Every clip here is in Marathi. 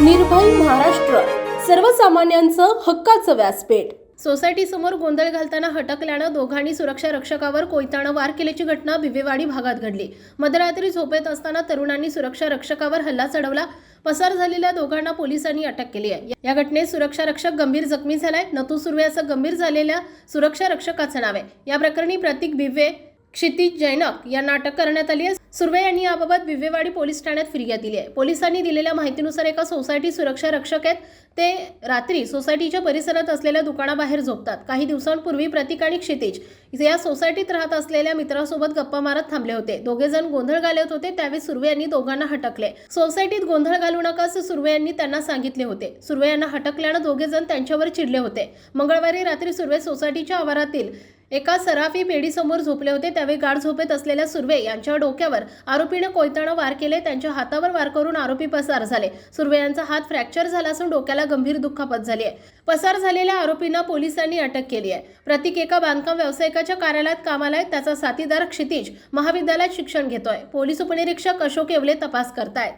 निर्भय महाराष्ट्र. सर्वसामान्यांचं हक्काचं व्यासपीठ. सोसायटी समोर गोंधळ घालताना हटकल्यानं दोघांनी सुरक्षा रक्षकावर कोयतानं वार केल्याची घटना भिवेवाडी भागात घडली. मध्यरात्री झोपेत असताना तरुणांनी सुरक्षा रक्षकावर हल्ला चढवला. पसार झालेल्या दोघांना पोलिसांनी अटक केली आहे. या घटनेत सुरक्षा रक्षक गंभीर जखमी झालाय. नतू सुर्वे असं गंभीर झालेल्या सुरक्षा रक्षकाचं नाव आहे. या प्रकरणी प्रतीक भिवे क्षितिज जैनक यांना अटक करण्यात आली आहे. सुर्वे यांनी याबाबत विवेवाडी पोलीस ठाण्यात फिर्याद दिली आहे. पोलिसांनी दिलेल्या माहितीनुसार एका सोसायटी सुरक्षा रक्षक आहेत. ते रात्री सोसायटीच्या परिसरात असलेल्या दुकानाबाहेर झोपतात. काही दिवसांपूर्वी प्रतीक आणि क्षितिज या सोसायटीत राहत असलेल्या मित्रासोबत गप्पा मारत थांबले होते. दोघे जण गोंधळ घालत होते. त्यावेळी सुर्वे यांनी दोघांना हटकले. सोसायटीत गोंधळ घालू नका असं सुर्वे यांनी त्यांना सांगितले होते. सुर्वे यांना हटकल्यानं दोघे जण त्यांच्यावर चिडले होते. मंगळवारी रात्री सुर्वे सोसायटीच्या आवारातील एका सराफी पेढीसमोर झोपले होते त्यावेळी गाढ झोपेत असलेल्या सुर्वे यांच्या डोक्यावर आरोपीनं कोयतानं वार केले त्यांच्या हातावर वार करून आरोपी पसार झाले. सुर्वे यांचा हात फ्रॅक्चर झाला असून डोक्याला गंभीर दुखापत झाली आहे. पसार झालेल्या आरोपींना पोलिसांनी अटक केली आहे. प्रतीक एका बांधकाम व्यावसायिकाच्या कार्यालयात कामाला आहे त्याचा साथीदार क्षितिज महाविद्यालयात शिक्षण घेतोय. पोलीस उपनिरीक्षक अशोक येवले तपास करतायत.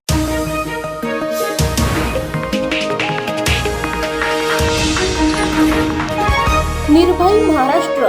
निर्भय महाराष्ट्र